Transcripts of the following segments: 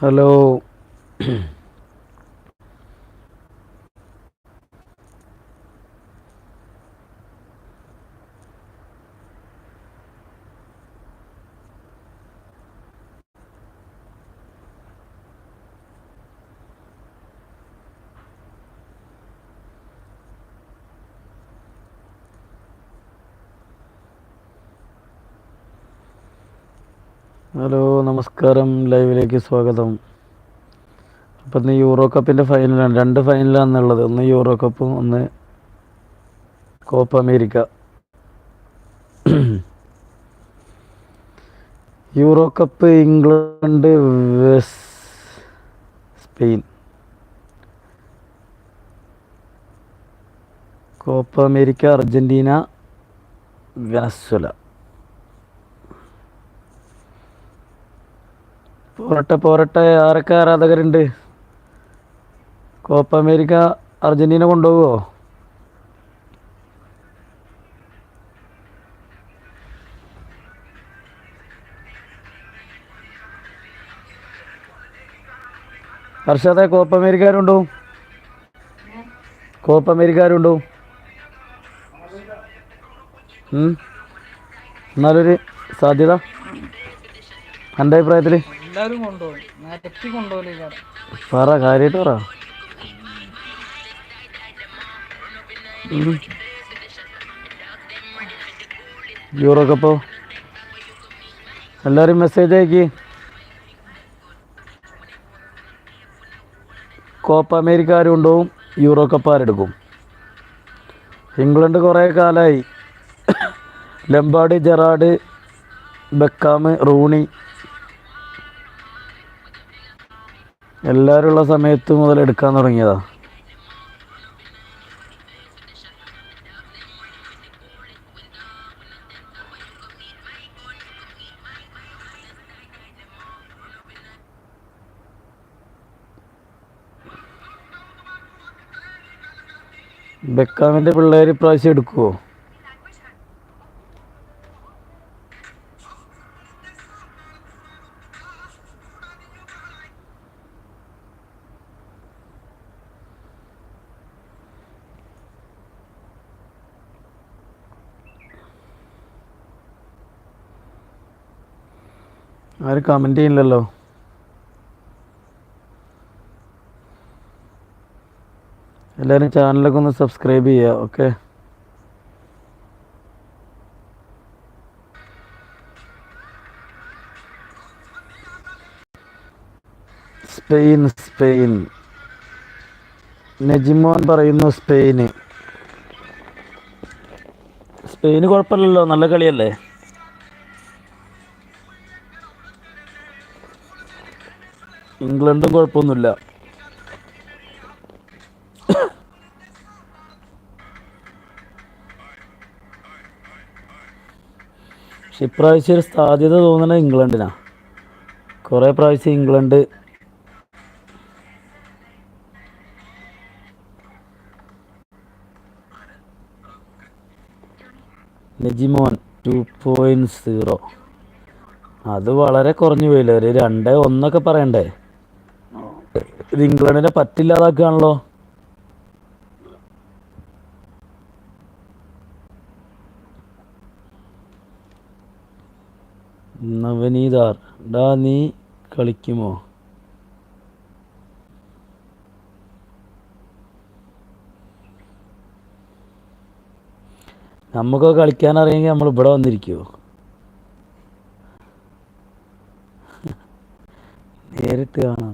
Hello hello നമസ്കാരം ലൈവിലേക്ക് സ്വാഗതം. അപ്പം ഇന്ന് യൂറോ കപ്പിന്റെ ഫൈനലാണ് രണ്ട് ഫൈനലാണെന്നുള്ളത് ഒന്ന് യൂറോ കപ്പും ഒന്ന് Copa America Euro cup England Wes Spain Copa America Argentina Venezuela പോരട്ടെ പോരട്ടെ. ആരൊക്കെ ആരാധകരുണ്ട്? കോപ്പ അമേരിക്ക അർജന്റീന കൊണ്ടുപോകുമോ ഹർഷാദെ കോപ്പ അമേരിക്കാരുണ്ടോ കോപ്പ അമേരിക്കാരുണ്ടോ. എന്നാലൊരു സാധ്യത? എന്റെ അഭിപ്രായത്തിൽ എല്ലാരും കൊണ്ടുപോകും. യൂറോ കപ്പോ എല്ലാവരും മെസ്സേജ് അയക്കി. കോപ്പ അമേരിക്ക ആരും ഉണ്ടാവും യൂറോ കപ്പ് ആരെടുക്കും ഇംഗ്ലണ്ട് കുറേ കാലമായി ലംബാഡ് ജെറാഡ് ബെക്കാം റൂണി എല്ലാവരും ഉള്ള സമയത്ത് മുതൽ എടുക്കാൻ തുടങ്ങിയതാ. ബെക്കാമിന്റെ പിള്ളേർ ഇപ്രാവശ്യം എടുക്കുവോ? ആരും കമന്റ് ചെയ്യില്ലല്ലോ. എല്ലാവരും ചാനലൊക്കെ ഒന്ന് സബ്സ്ക്രൈബ് ചെയ്യുക ഓക്കെ സ്പെയിൻ സ്പെയിൻ. നജിമോൻ പറയുന്നു സ്പെയിന്. സ്പെയിന് കുഴപ്പമില്ലല്ലോ നല്ല കളിയല്ലേ? ഇംഗ്ലണ്ടും കുഴപ്പമൊന്നുമില്ല. പക്ഷെ ഇപ്രാവശ്യം ഒരു സാധ്യത തോന്നണ ഇംഗ്ലണ്ടിനാ. കുറേ പ്രാവശ്യം England Najimon two point zero. അത് വളരെ കുറഞ്ഞു പോയില്ല? ഒരു രണ്ട് ഒന്നൊക്കെ പറയണ്ടേ? ഇത് ഇംഗ്ലണ്ടിനെ പറ്റില്ലാതാക്കുകയാണല്ലോ. നവനീതാർ ഡാ നീ കളിക്കുമോ? നമുക്കൊക്കെ കളിക്കാൻ അറിയെങ്കിൽ നമ്മൾ ഇവിടെ വന്നിരിക്കുമോ നേരിട്ട് കാണാം.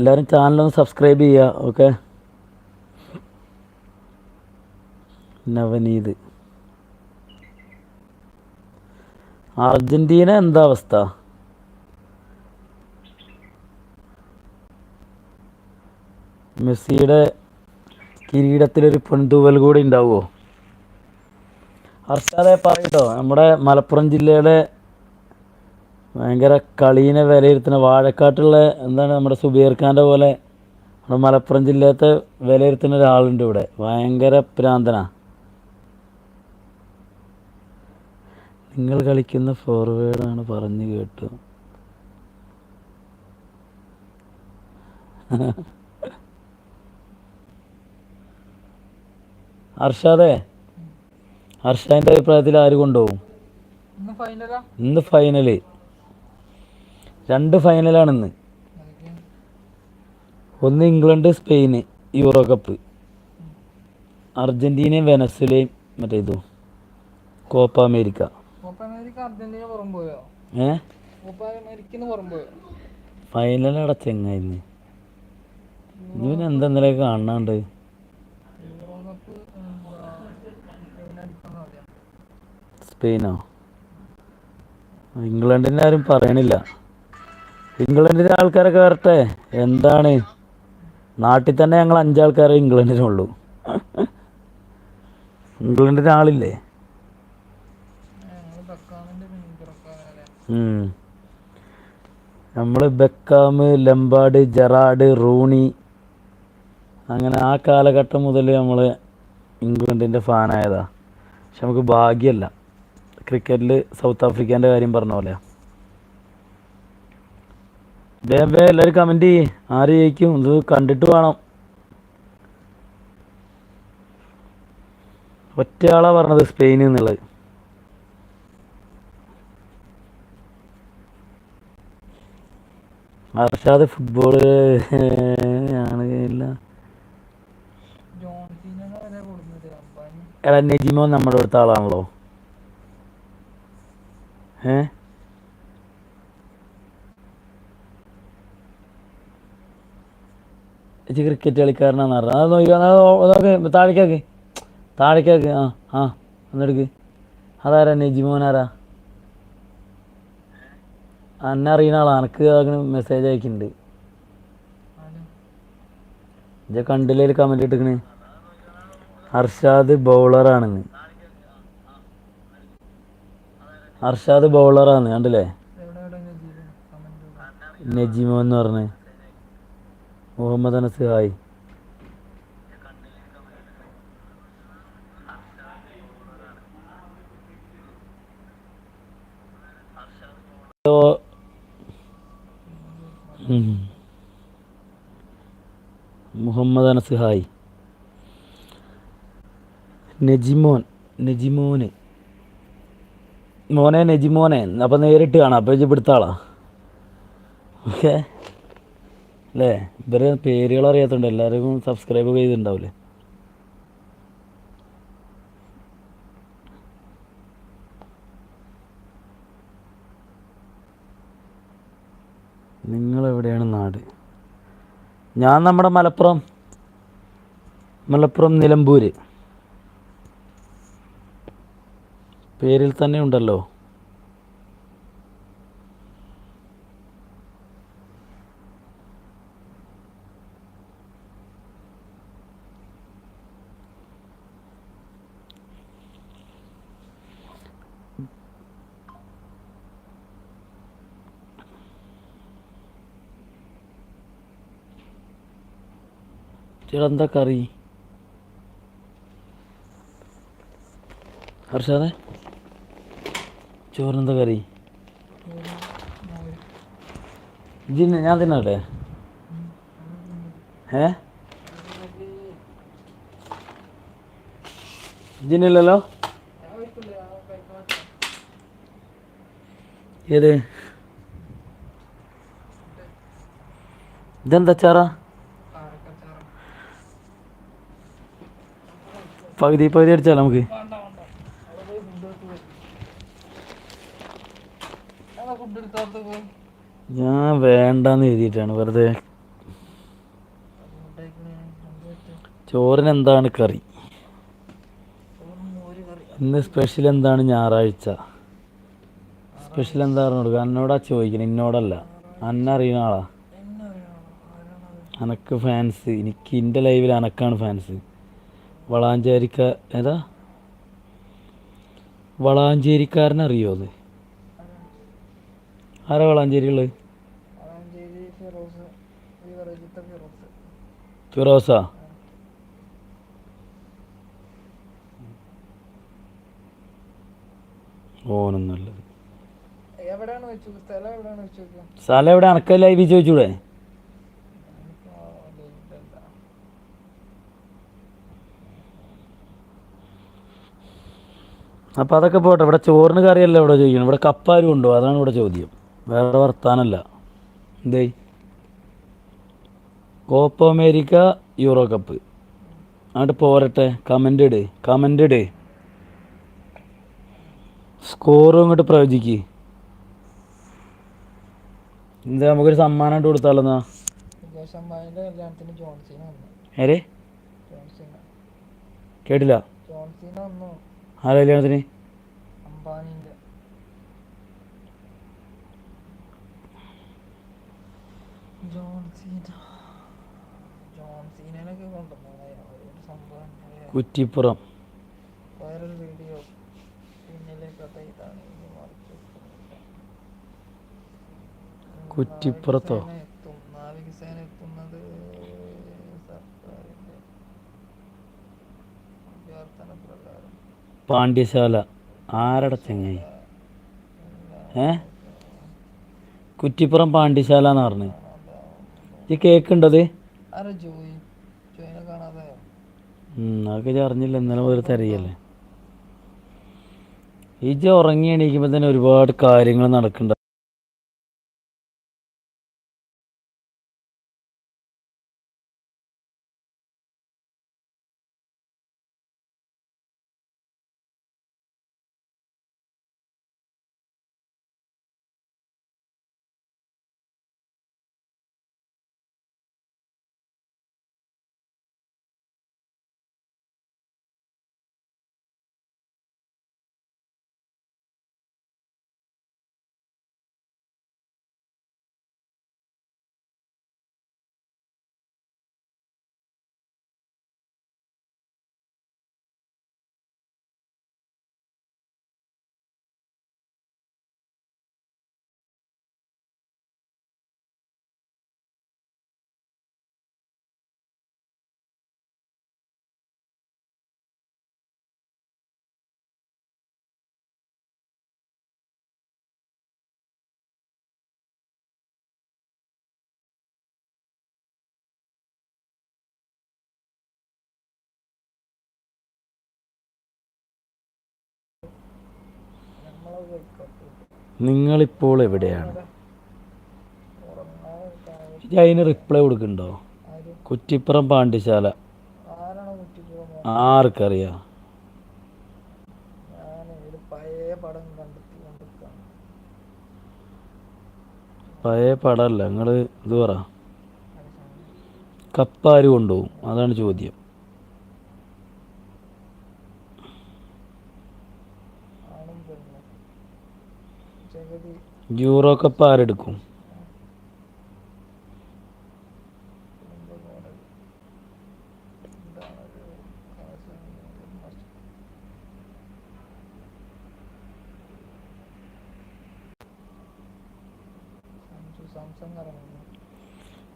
എല്ലാവരും ചാനലൊന്ന് സബ്സ്ക്രൈബ് ചെയ്യുക ഓക്കെ നവനീത്. അർജന്റീന എന്താ അവസ്ഥ? മെസ്സിയുടെ കിരീടത്തിലൊരു പെൺതൂവൽ കൂടി ഉണ്ടാവുമോ അർഷാദെ പറയട്ടോ നമ്മുടെ മലപ്പുറം ജില്ലയുടെ ഭയങ്കര കളീനെ വിലയിരുത്തുന്ന വാഴക്കാട്ടുള്ള എന്താണ് നമ്മുടെ സുബീർ ഖാന്റെ പോലെ നമ്മുടെ മലപ്പുറം ജില്ലത്തെ വിലയിരുത്തുന്ന ഒരാളുണ്ട് ഇവിടെ. ഭയങ്കര പ്രാന്തനാ നിങ്ങൾ കളിക്കുന്ന ഫോർവേഡാണ് പറഞ്ഞു കേട്ടു. അർഷാദേ അർഷാദിന്റെ അഭിപ്രായത്തിൽ ആര് കൊണ്ടുപോകും? ഇന്ന് ഫൈനലാ ഇന്ന് ഫൈനൽ രണ്ട് ഫൈനലാണ് ഇന്ന് ഒന്ന് ഇംഗ്ലണ്ട് സ്പെയിന് യൂറോ കപ്പ് അർജന്റീനയും വെനസ്വലയും മറ്റേ ഇതു കോപ്പ അമേരിക്ക. ഫൈനൽ ചെങ്ങായിന്ന്. ഇവന് എന്താ ഇന്നലെ കാണാണ്ട് സ്പെയിനോ? ഇംഗ്ലണ്ടിന്റെ ആരും പറയണില്ല. ഇംഗ്ലണ്ടിന്റെ ആൾക്കാരൊക്കെ വരട്ടെ. എന്താണ്? നാട്ടിൽ തന്നെ ഞങ്ങൾ അഞ്ചാൾക്കാരെ ഇംഗ്ലണ്ടിനുള്ളൂ. ഇംഗ്ലണ്ടിന് ആളില്ലേ? നമ്മൾ ബെക്കാം ലംബാഡ് ജെറാഡ് റൂണി അങ്ങനെ ആ കാലഘട്ടം മുതൽ നമ്മൾ ഇംഗ്ലണ്ടിന്റെ ഫാനായതാണ് പക്ഷെ നമുക്ക് ഭാഗ്യമല്ല ക്രിക്കറ്റിൽ സൗത്ത് ആഫ്രിക്കേന്റെ കാര്യം പറഞ്ഞ പോലെ വേഗം എല്ലാവരും കമന്റ് ചെയ്യ് ആര് ജയിക്കും? ഇത് കണ്ടിട്ട് വേണം. ഒറ്റയാളാ പറഞ്ഞത് സ്പെയിൻ എന്നുള്ളത് അർഷാദ് ഫുട്ബോൾ ആണ് എടാ നെജിമോ നമ്മുടെ അടുത്ത ആളാണല്ലോ. ഏ? ഇജ്ജ് ക്രിക്കറ്റ് കളിക്കാരനാന്ന് പറഞ്ഞത് അത് നോക്കി നോക്ക് താഴേക്കാക്ക് താഴേക്കാക്ക് ആ ആ എന്നെടുക്ക് അതാരാ നെജിമോനാരാ അന്നെ അറിയുന്ന ആളാ. എനിക്ക് അങ്ങനെ മെസ്സേജ് അയക്കുന്നുണ്ട് ആരും കണ്ടില്ലേ കമന്റ് ഇട്ടിക്കണ്? അർഷാദ് ബൗളറാണെന്ന് അർഷാദ് ബൗളറാണ് കണ്ടില്ലേ? നജിമോ എന്ന് പറഞ്ഞ്. Muhammad Anas hi. Hello. Muhammad Anas hi. Najimon നജിമോന്. മോനെ നജിമോനെ അപ്പം നേരിട്ട് കാണാം അപ്പം ഇവിടുത്തെ ഓക്കെ. അല്ലേ? ഇവരെ പേരുകൾ അറിയാത്തതുകൊണ്ട് എല്ലാവരും സബ്സ്ക്രൈബ് ചെയ്തിട്ടുണ്ടാവില്ലേ നിങ്ങളെവിടെയാണ് നാട്? ഞാൻ നമ്മുടെ മലപ്പുറം മലപ്പുറം നിലമ്പൂർ പേരിൽ തന്നെ ഉണ്ടല്ലോ. എന്താ കറി ഹർഷാദെ? ചോറിനെന്താ കറി? ജിന്ന് ഞാൻ തിന്നട്ടെ? ഏ? ജിന്നില്ലല്ലോ ഏത്? ഇതെന്താ ചാറാ പകുതി പകുതി അടിച്ചാലോ നമുക്ക്? ഞാൻ വേണ്ടാന്ന് എഴുതിയിട്ടാണ്. വെറുതെ. ചോറിന് എന്താണ് കറി? ഇന്ന് സ്പെഷ്യൽ എന്താണ് ഞായറാഴ്ച? സ്പെഷ്യൽ എന്താ പറഞ്ഞോട് എന്നോടാ ചോദിക്കണം. എന്നോടല്ല അന്ന അറിയുന്ന ആളാ. അനക്ക് ഫാൻസ് എനിക്ക് എന്റെ ലൈവിൽ അനക്കാണ് ഫാൻസ് വളാഞ്ചേരിക്ക ഏതാ? വളാഞ്ചേരിക്കാരനറിയോ അത്? ആരാ വളാഞ്ചേരിയുള്ളത് വളാഞ്ചേരി ഫിറോസ് ഓനൊന്നുമല്ല സ്ഥലം എവിടെ? അനക്കല്ല ചോദിച്ചൂടെ? അപ്പം അതൊക്കെ പോട്ടെ. ഇവിടെ ചോറിന് കറിയല്ല ഇവിടെ ചോദിക്കുന്നത്. ഇവിടെ കപ്പാരും ഉണ്ടോ? അതാണ് ഇവിടെ ചോദ്യം. വേറെ വർത്താനല്ല. എന്തേ? കോപ്പ അമേരിക്ക യൂറോ കപ്പ് അങ്ങോട്ട് പോരട്ടെ. കമന്റ് ഇട്. കമന്റ് ഇട്. സ്കോറും ഇങ്ങോട്ട് പ്രവചിക്ക്. എന്താ നമുക്കൊരു സമ്മാനമായിട്ട് കൊടുത്താലെന്നാ കേട്ടില്ല? ആരാ കല്യാണത്തിന്? കുറ്റിപ്പുറം. കുറ്റിപ്പുറത്തോ? പാണ്ഡ്യശാല ആരട ചങ്ങായി? ഏ? കുറ്റിപ്പുറം പാണ്ഡ്യശാല എന്ന് പറഞ്ഞു? ഈ കേക്കുണ്ടത്? അതൊക്കെ അറിഞ്ഞില്ല. ഇന്നലെ മുതൽ തിരയല്ലേ. ഇജ ഉറങ്ങി എണീക്കുമ്പോൾ തന്നെ ഒരുപാട് കാര്യങ്ങൾ നടക്കണ്ട. നിങ്ങളിപ്പോൾ എവിടെയാണ്? അതിന് റിപ്ലൈ കൊടുക്കുന്നുണ്ടോ കുറ്റിപ്പുറം പാണ്ടിശാല ആർക്കറിയാം? പഴയ പടമല്ല നിങ്ങൾ ഇത് പറ. കപ്പാര് കൊണ്ടുപോകും അതാണ് ചോദ്യം ആണും പെണ്ണും ജഗതി യൂറോ കപ്പ് ആരെടുക്കും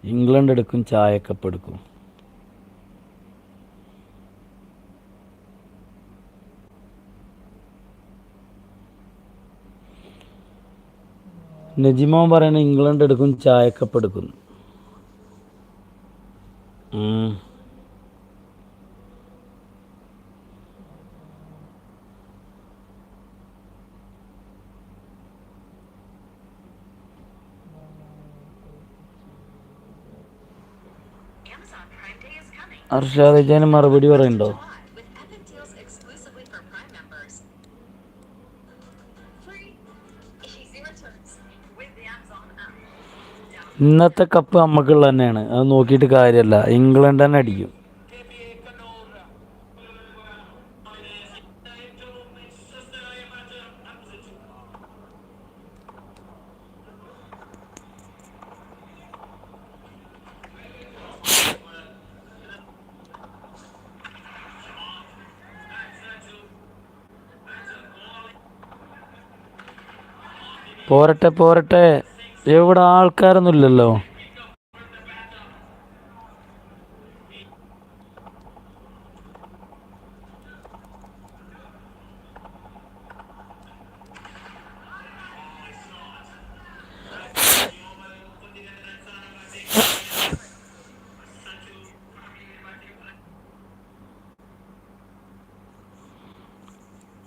ഇംഗ്ലണ്ട് എടുക്കും ചായക്കപ്പ് എടുക്കും. നജിമോൻ പറയണ ഇംഗ്ലണ്ട് എടുക്കും ചായക്കപ്പ് എടുക്കും. അർഷാദ് മറുപടി പറയണ്ടോ ഇന്നത്തെ കപ്പ് നമുക്കുള്ള തന്നെയാണ്. അത് നോക്കിയിട്ട് കാര്യമല്ല ഇംഗ്ലണ്ട് തന്നെ അടിക്കും. പോരട്ടെ പോരട്ടെ. എവിടെ ആൾക്കാരൊന്നും ഇല്ലല്ലോ.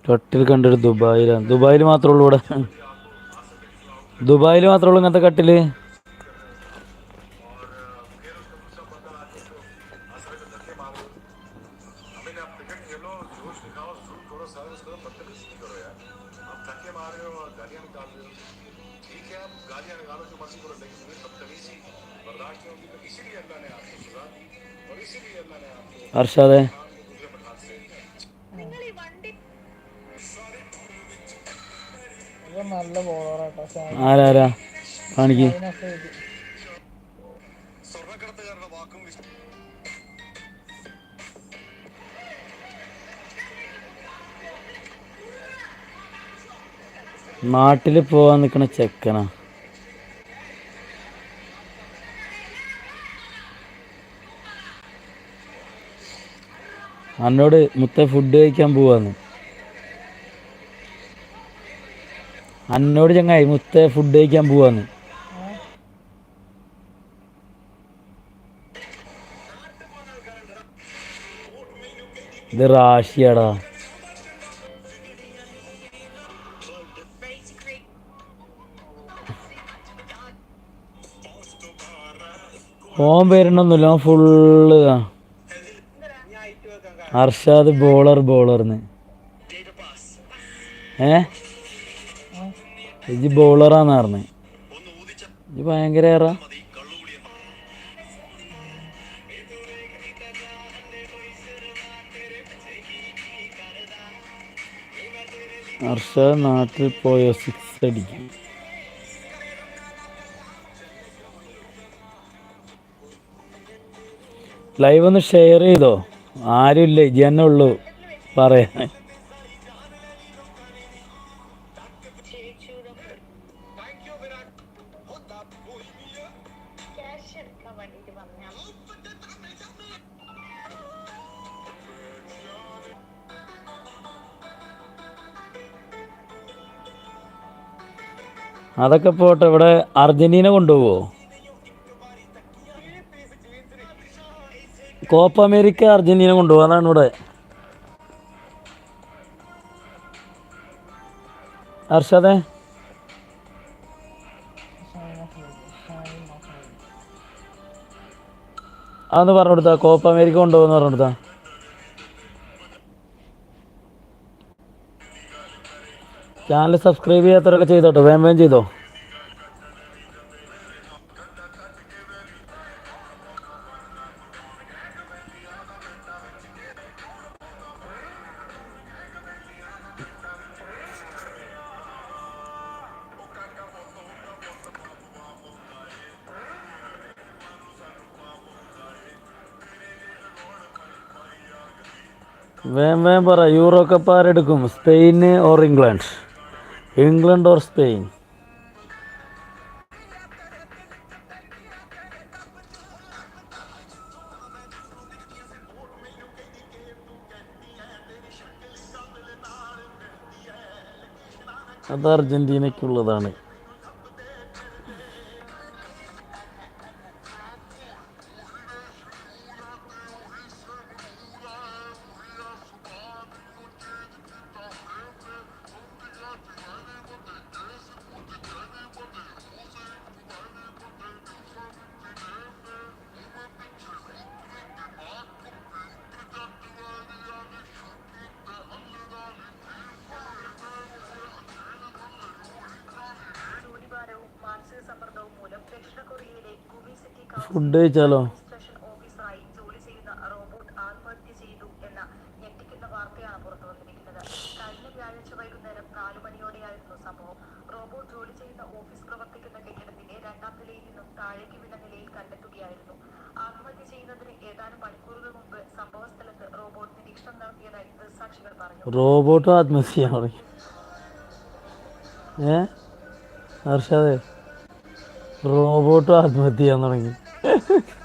തൊട്ടിൽ കണ്ടൊരു ദുബായിലാണ്. ദുബായിൽ മാത്രമേ ഉള്ളൂ ഇവിടെ. ദുബായിൽ മാത്രമേ ഉള്ളൂ ഇങ്ങനത്തെ കട്ടിൽ. അർഷാദെ നല്ല ബോളറാട്ടോ ആരാരാ? കാണിക്ക്. നാട്ടിൽ പോവാൻ നിൽക്കണ ചെക്കനാ. എന്നോട് മുത്ത ഫുഡ് കഴിക്കാൻ പോവാന്ന്. അന്നോട് ചങ്ങായി മുത്ത ഫുഡ് കഴിക്കാൻ പോവാന്ന്. ഇത് റാഷിയാടാ. ഓൻ പേരുണ്ടൊന്നുമില്ല ഓൻ ഫുള്ള് അർഷാദ് ബോളർ ബോളർന്ന് ഏ? ഇജ് ബോളറാന്ന് പറഞ്ഞ്. ഇജ് ഭയങ്കര ഏറാ. അർഷാദ് നാട്ടിൽ പോയോ സിക്സ് അടിക്കും. ലൈവ് ഒന്ന് ഷെയർ ചെയ്തോ? ആരുമില്ല ഇജി തന്നെ ഉള്ളൂ. പറയാൻ. അതൊക്കെ പോട്ടെ ഇവിടെ അർജന്റീന കൊണ്ടുപോവോ? കോപ്പ അമേരിക്ക അർജന്റീന കൊണ്ടുപോകും അതാണ് ഇവിടെ. അർഷദേ അതൊന്ന് പറഞ്ഞു കൊടുത്താ കോപ്പ അമേരിക്ക കൊണ്ടുപോകുന്ന പറഞ്ഞു കൊടുത്താ ചാനൽ സബ്സ്ക്രൈബ് ചെയ്യാത്തവരൊക്കെ ചെയ്തോട്ടോ വേം വേം ചെയ്തോ. വേം വേം പറ Euro cup ആരെടുക്കും Spain or England. England or Spain? അത് അർജന്റീനയ്ക്കുള്ളതാണ്. പറഞ്ഞു. റോബോട്ട് ആത്മഹത്യ തുടങ്ങി ഏ? ഹർഷാദേ റോബോട്ട് ആത്മഹത്യ തുടങ്ങി.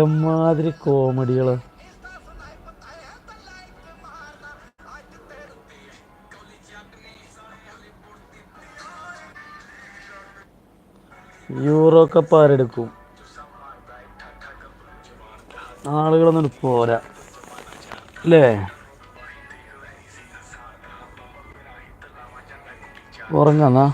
എമ്മാതിരി കോമഡികൾ. Euro cup ആരെടുക്കും? ആളുകളൊന്നും പോരാ. അല്ലേ? ഉറങ്ങന്നാ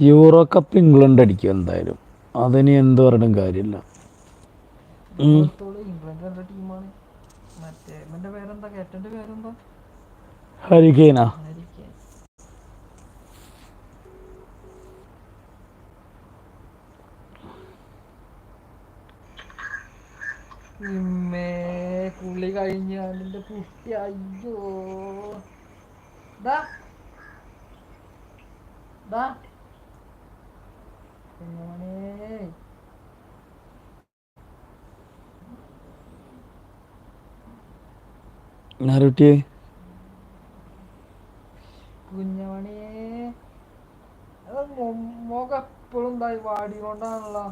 യൂറോ കപ്പ് ഇംഗ്ലണ്ട് അടിക്കും എന്തായാലും. അതിന് എന്ത് പറഞ്ഞും കാര്യമില്ല. ഇമ്മേ കുളി കഴിഞ്ഞ അതിന്റെ കുട്ടി അയ്യോ. ദാ. ദാ. കുഞ്ഞോനെ ആരുട്ടിയെ കുഞ്ഞമണിയെ അത് മൊ- മുഖം എപ്പോഴും എന്തായി വാടിക്കൊണ്ടാണല്ലോ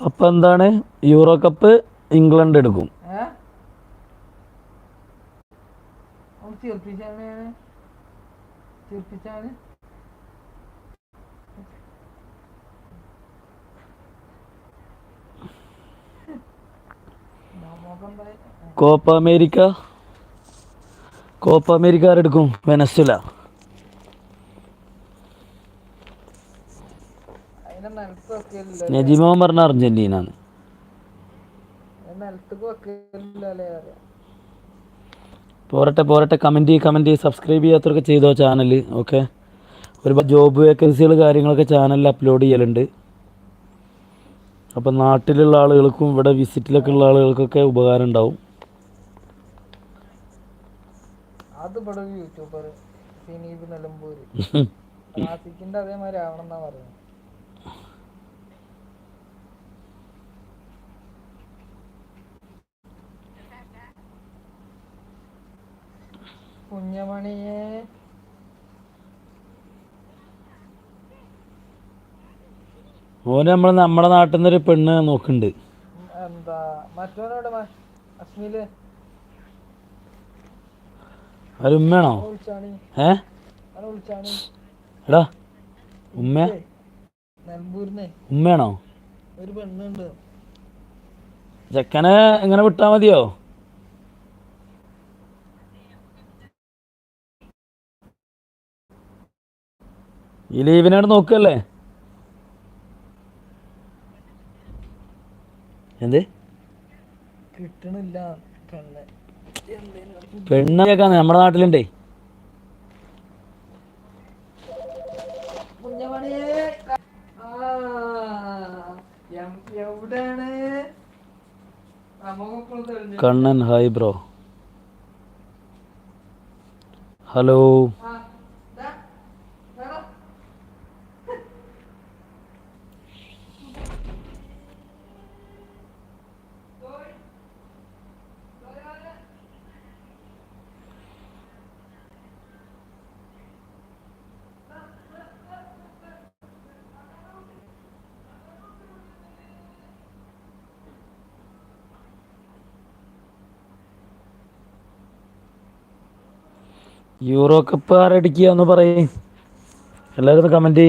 അപ്പൊ എന്താണ്? യൂറോ കപ്പ് ഇംഗ്ലണ്ട് എടുക്കും. ഏർപ്പിച്ചാണ് ഒന്ന് കോപ്പ അമേരിക്ക. കോപ്പ അമേരിക്ക ആരെടുക്കും വെനസ്വല നജിമോൻ പറഞ്ഞ അർജന്റീന ആണ് പോരട്ടെ പോരട്ടെ കമന്റ് കമന്റ് സബ്സ്ക്രൈബ് ചെയ്യാത്തവർക്ക് ചെയ്തോ ചാനൽ ഓക്കെ ഒരുപാട് ജോബ് വേക്കൻസികൾ കാര്യങ്ങളൊക്കെ ചാനലിൽ അപ്ലോഡ് ചെയ്യലുണ്ട്. അപ്പം നാട്ടിലുള്ള ആളുകൾക്കും ഇവിടെ വിസിറ്റിലൊക്കെ ഉള്ള ആളുകൾക്കൊക്കെ ഉപകാരം ഉണ്ടാവും. അത് ഇവിടെ ഒരു യൂട്യൂബർ സിനീബ് നിലമ്പൂര്. ആസിക്കിന്റെ അതേമാതിരി ആവണം എന്നാ പറയുന്നത്. കുഞ്ഞമണിയെ ഓന് നമ്മൾ നമ്മുടെ നാട്ടിൽ നിന്നൊരു പെണ്ണ് നോക്കുന്നുണ്ട് എന്താ മറ്റവനോട് അസ്മിൽ? ഒരു ഉമ്മയാണോ? ഏ? എടാ ഉമ്മ? ഉമ്മയാണോ? ഒരു പെണ്ണുണ്ട്. ചെക്കനെ എങ്ങനെ വിട്ടാ മതിയോ? ഈ ലീവിനായിട്ട് നോക്കല്ലേ? എന്ത്? കിട്ടണില്ല പെണ്ണ്. നമ്മുടെ നാട്ടിലുണ്ടേ. Kannan hi bro. Hello. Euro cup ആരടിക്കുക എന്ന് പറയും. എല്ലാവരും കമന്റ്